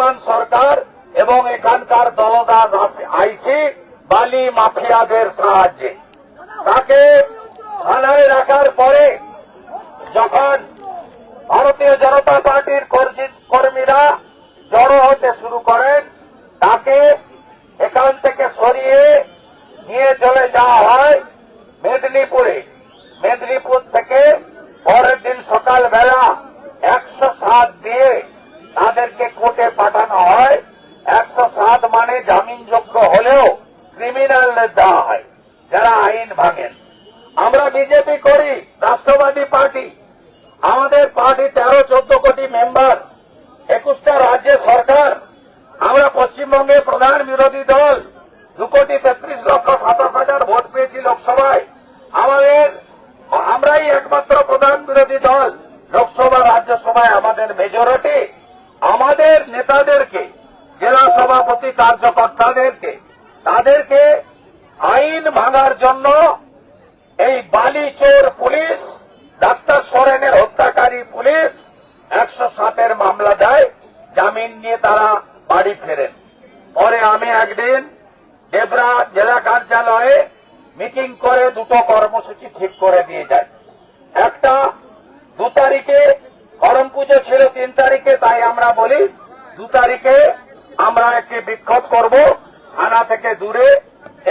বর্তমান সরকার এবং এখানকার দলদাস আইসি, বালি মাফিয়াদের সাহায্যে। তাকে থানায় রাখার পরে যখন ভারতীয় জনতা পার্টির কর্মীরা জড়ো হতে শুরু করেন, তাকে এখান থেকে সরিয়ে নিয়ে চলে যাওয়া হয় মেদিনীপুরে। মেদিনীপুর থেকে পরের দিন সকালবেলা একশো সাত দিয়ে তাদেরকে কোর্টে পাঠানো হয়। একশো সাত মানে জামিনযোগ্য হলেও ক্রিমিনালদের দেওয়া হয়। যারা আইন ভাঙেন। আমরা বিজেপি করি, রাষ্ট্রবাদী পার্টি। আমাদের পার্টি তেরো, চোদ্দ কোটি মেম্বার একুশটা রাজ্যে সরকার। আমরা পশ্চিমবঙ্গে প্রধান বিরোধী দল। দু কোটি তেত্রিশ লক্ষ সাতাশ হাজার ভোট পেয়েছি লোকসভায়। আমাদের, আমরাই একমাত্র প্রধান বিরোধী দল। লোকসভা, রাজ্যসভায় আমাদের মেজরিটি আমাদের নেতাদেরকে, জেলা সভাপতি কার্যকর্তাদেরকে, তাদেরকে আইন ভাঙার জন্য এই বালিচোর পুলিশ, ডাক্তার সোরেনের হত্যাকারী পুলিশ একশো সাতের মামলা দেয়, জামিন নিয়ে তারা বাড়ি ফেরেন। পরে আমি একদিন ডেবরা জেলা কার্যালয়ে মিটিং করে দুটো কর্মসূচি ঠিক করে দিয়ে যায় একটা দু তারিখে করম পুজো ছিল তিন তারিখে তাই আমরা বলি দু তারিখে আমরা একটি বিক্ষোভ করব, থানা থেকে দূরে,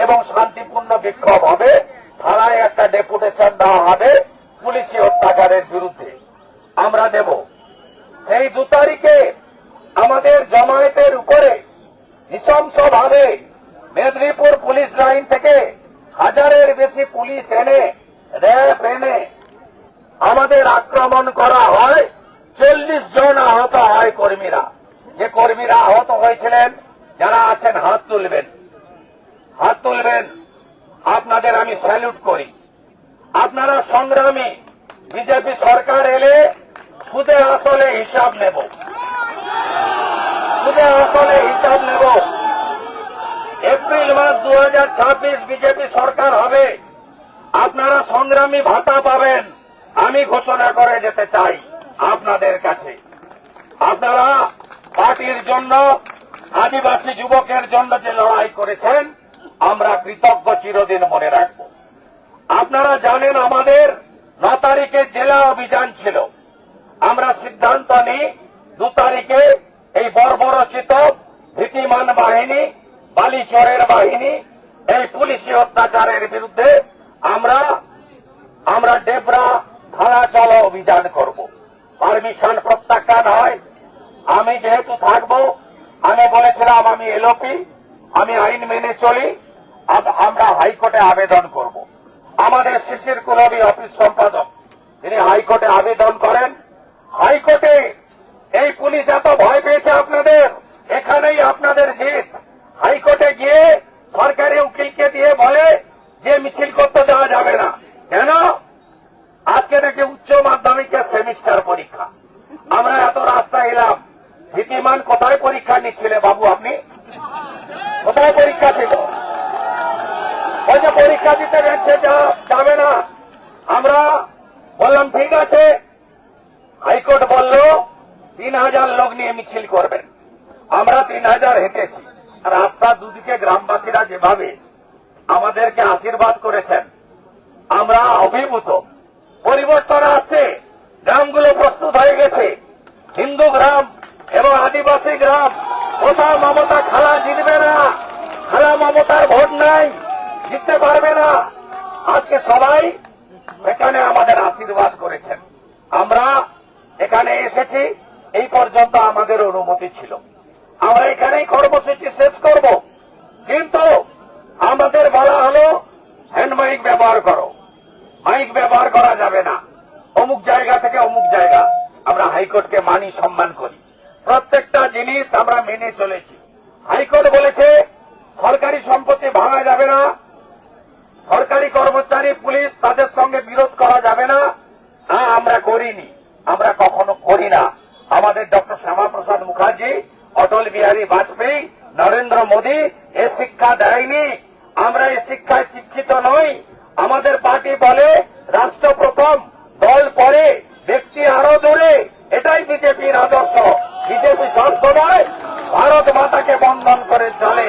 এবং শান্তিপূর্ণ বিক্ষোভ হবে। থানায় একটা ডেপুটেশন দেওয়া হবে পুলিশি অত্যাচারের বিরুদ্ধে। আমরা দেব। সেই দু তারিখে আমাদের জমায়েতের উপরে নৃশংসভাবে মেদিনীপুর পুলিশ লাইন থেকে হাজারের বেশি পুলিশ এনে, র্যাব এনে আমাদের আক্রমণ করা হয়। চল্লিশ জন আহত হয় কর্মীরা। যে কর্মীরা আহত হয়েছিলেন, যারা আছেন, হাত তুলবেন। হাত তুলবেন। আপনাদের আমি স্যালুট করি। আপনারা সংগ্রামী বিজেপি সরকার এলে সুদে আসলে হিসাব নেব। সুদে আসলে হিসাব নেব। এপ্রিল মাস দু হাজার ছাব্বিশ বিজেপি সরকার হবে। আপনারা সংগ্রামী ভাতা পাবেন। আমি ঘোষণা করে যেতে চাই আপনাদের কাছে। আপনারা পার্টির জন্য, আদিবাসী যুবকের জন্য যে লড়াই করেছেন, আমরা কৃতজ্ঞ চিরদিন মনে রাখব। আপনারা জানেন আমাদের ন তারিখে জেলা অভিযান ছিল। আমরা সিদ্ধান্ত নিই, দু তারিখে এই বর্বরচিত ভীতিমান বাহিনী, বালিচরের বাহিনী, এই পুলিশি অত্যাচারের বিরুদ্ধে আমরা আমরা ডেবরা থানা চলো অভিযান করব। পারমিশন প্রত্যাখ্যান হয় আমি যেহেতু থাকব, আমি বলেছিলাম আমি এলোপি আমি আইন মেনে চলি, আম- আমরা হাইকোর্টে আবেদন করব। আমাদের শিশির কুলবী অফিস সম্পাদক, তিনি হাইকোর্টে আবেদন করেন। হাইকোর্টে এই পুলিশ এত ভয় পেয়েছে আপনাদের, এখানেই আপনাদের জিত। হাইকোর্টে গিয়ে সরকারি উকিলকে দিয়ে বলে যে মিছিল করতে দেওয়া যাবে না কেন আজকে নাকি উচ্চ মাধ্যমিকের সেমিস্টার পরীক্ষা আমরা এত রাস্তা এলাম ভীতিমান কোথায় পরীক্ষা নিচ্ছিলে বাবু আপনি? কোথায় পরীক্ষা ছিল? ওই যে পরীক্ষা দিতে যাচ্ছে যাবে না। আমরা বললাম, ঠিক আছে। হাইকোর্ট বলল, তিন হাজার লোক নিয়ে মিছিল করবেন। আমরা তিন হাজার হেঁটেছি। রাস্তার দুদিকে গ্রামবাসীরা যেভাবে আমাদেরকে আশীর্বাদ করেছেন, আমরা অভিভূত। পরিবর্তন আসছে। গ্রামগুলো প্রস্তুত হয়ে গেছে। হিন্দু গ্রাম এবং আদিবাসী গ্রাম কোথাও মমতা খালা জিতবে না। খালা মমতার ভোট নাই, জিততে পারবে না। আজকে সবাই এখানে আমাদের আশীর্বাদ করেছেন। আমরা এখানে এসেছি, এই পর্যন্ত আমাদের অনুমতি ছিল। আমরা এখানেই কর্মসূচি শেষ করব। কিন্তু আমাদের বলা হলো, হ্যান্ড মাইক ব্যবহার করো। মাইক ব্যবহার করা যাবে না। অমুক জায়গা থেকে অমুক জায়গা। আমরা হাইকোর্টকে মানি সম্মান করি। প্রত্যেকটা জিনিস আমরা মেনে চলেছি। হাইকোর্ট বলেছে, সরকারি সম্পত্তি ভাঙা যাবে না। সরকারি কর্মচারী, পুলিশ তাদের সঙ্গে বিরোধ করা যাবে না। হ্যাঁ আমরা করিনি। আমরা কখনো করি না। আমাদের ডক্টর শ্যামাপ্রসাদ মুখার্জি, অটল বিহারী বাজপেয়ী, নরেন্দ্র মোদী এ শিক্ষা দেয়নি। আমরা এই শিক্ষায় শিক্ষিত নই। আমাদের পার্টি বলে, রাষ্ট্র প্রথম, দল পরে, ব্যক্তি আরও দূরে। এটাই বিজেপির আদর্শ। সব সময় ভারত মাতাকে বন্ধন করে চলে।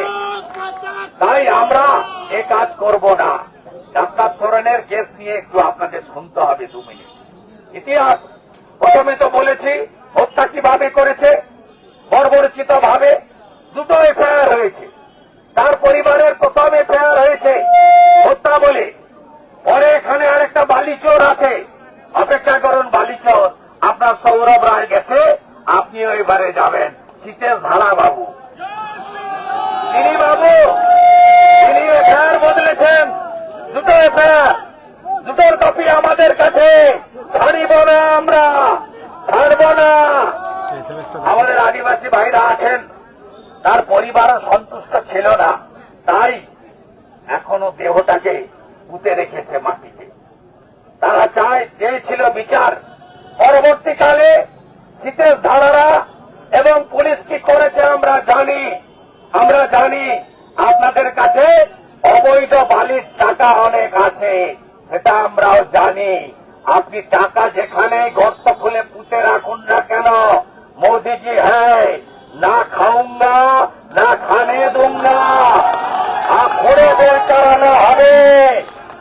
তাই আমরা এ কাজ করব না। ডাক্তার সোরেনের কেস নিয়ে একটু আপনাদের শুনতে হবে দু মিনিট। ইতিহাস প্রথমে তো বলেছি, হত্যা কীভাবে করেছে? বর্বরচিত ভাবে দুটো এফআইআর হয়েছে। তার পরিবারের প্রথম এফআইআর হয়েছে হত্যা বলে। পরে এখানে আরেকটা বালিচোর আছে। অপেক্ষা করুন, বালিচোর। আপনার সৌরভ রায় গেছে। আপনিও এবারে যাবেন। শীতের ধারা বাবু। তিনি বাবু, তিনি এফআইআর বদলেছেন। দুটো এফআইআর, দুটোর কপি আমাদের কাছে। ছাড়িব না আমরা, ছাড়ব না। আমাদের আদিবাসী ভাইরা আছেন। তার পরিবারও সন্তুষ্ট ছিল না। তাই এখনও দেহটাকে পুঁতে রেখেছে মাটিতে। তারা চায় চেয়েছিল বিচার। পরবর্তীকালে শীতেশ ধারারা এবং পুলিশ কি করেছে আমরা জানি। আমরা জানি আপনাদের কাছে অবৈধ বালির টাকা অনেক আছে, সেটা আমরাও জানি। আপনি টাকা যেখানে গর্ত খুলে পুঁতে রাখুন না কেন? মোদিজি হ্যাঁ না খাউঙ্গা না খানে দুঙ্গা। আখড়ে বের করানো হবে।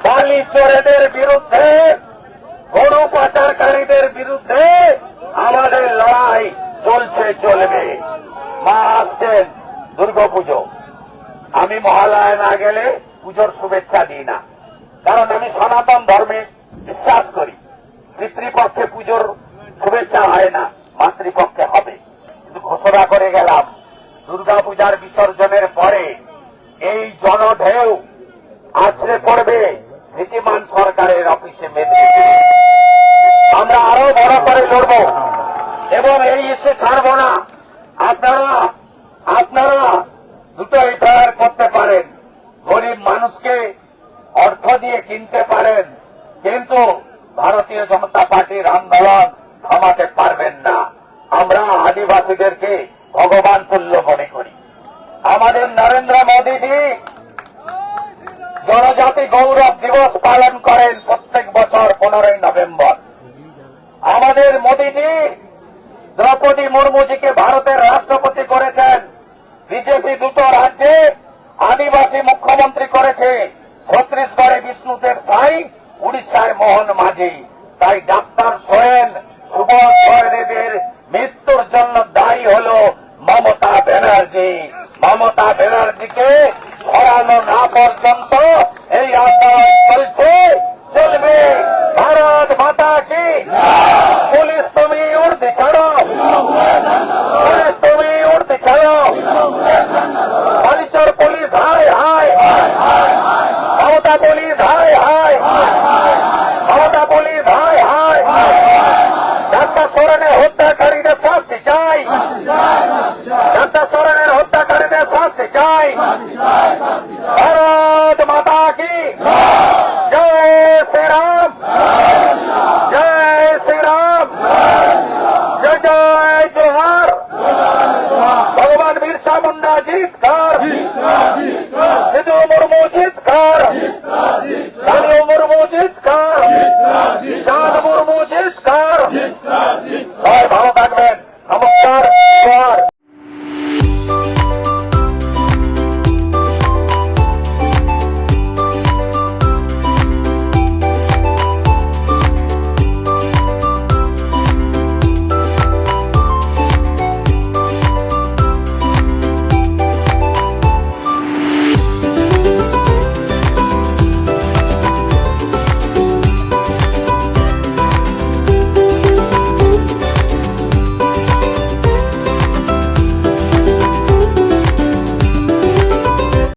বালি চোরেদের বিরুদ্ধে গরু পাচারকারীদের বিরুদ্ধে চলছে, চলবে। মা আসছেন দুর্গাপুজো। আমি মহালয় না গেলে পুজোর শুভেচ্ছা দিই না। কারণ আমি সনাতন ধর্মে বিশ্বাস করি। পিতৃপক্ষে পুজোর শুভেচ্ছা হয় না, মাতৃপক্ষে হবে। কিন্তু ঘোষণা করে গেলাম, দুর্গাপূজার বিসর্জনের পরে এই জনঢেউ আছড়ে পড়বে নীতিমান সরকারের অফিসে মেদিনীপুরে আমরা আরও বড় করে লড়ব। এবং এই ইস্যু ছাড়ব না। আপনারা আপনারা দুটো এফআইআর করতে পারেন। গরিব মানুষকে অর্থ দিয়ে কিনতে পারেন, কিন্তু ভারতীয় জনতা পার্টির আন্দোলন থামাতে পারবেন না। আমরা আদিবাসীদেরকে ভগবান তুল্য মনে করি। আমাদের নরেন্দ্র মোদীজি জনজাতি গৌরব দিবস পালন করেন প্রত্যেক বছর পনেরোই নভেম্বর। আমাদের মোদীজি দ্রৌপদী মুর্মুজিকে ভারতের রাষ্ট্রপতি করেছেন। বিজেপি দুটো রাজ্যে আদিবাসী মুখ্যমন্ত্রী করেছে। ছত্তিশগড়ে বিষ্ণুদেব সাই, উড়িষ্যায় মোহন মাঝি। তাই ডাক্তার সোরেন সুভাষ সোরেনের মৃত্যুর জন্য দায়ী হল মমতা ব্যানার্জি। মমতা ব্যানার্জিকে সরানো না পর্যন্ত এই আন্দোলন চলছে চলবে ভারত মাতা কি পুলিশ তুমি উর্দি ছাড়ো পুলিশ তুমি উর্দি ছাড়ো বালিচর পুলিশ হায় হায় মমতা পুলিশ হায় হায় মমতা পুলিশ হায় হায় ডাক্তার হত্যাকারীদের শাস্তি চাই। ডাক্তার সোরেনের হত্যাকারীদের শাস্তি চাই। ভারত মাতা কি? জয় শ্রীরাম জয় শ্রীরাম জয় জোহার। ভগবান বিরসা মুন্ডা জিত কর সিধু মুর্মু জিত কর